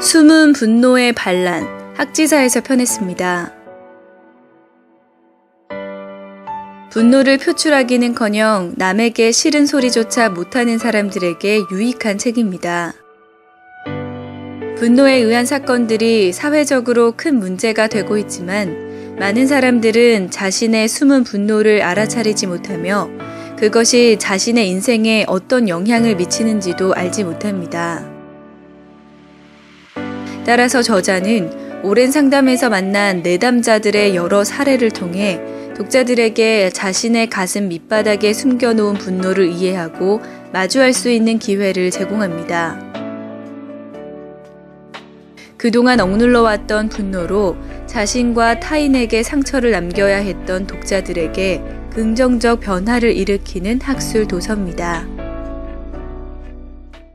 숨은 분노의 반란, 학지사에서 편했습니다. 분노를 표출하기는커녕 남에게 싫은 소리조차 못하는 사람들에게 유익한 책입니다. 분노에 의한 사건들이 사회적으로 큰 문제가 되고 있지만 많은 사람들은 자신의 숨은 분노를 알아차리지 못하며 그것이 자신의 인생에 어떤 영향을 미치는지도 알지 못합니다. 따라서 저자는 오랜 상담에서 만난 내담자들의 여러 사례를 통해 독자들에게 자신의 가슴 밑바닥에 숨겨놓은 분노를 이해하고 마주할 수 있는 기회를 제공합니다. 그동안 억눌러왔던 분노로 자신과 타인에게 상처를 남겨야 했던 독자들에게 긍정적 변화를 일으키는 학술 도서입니다.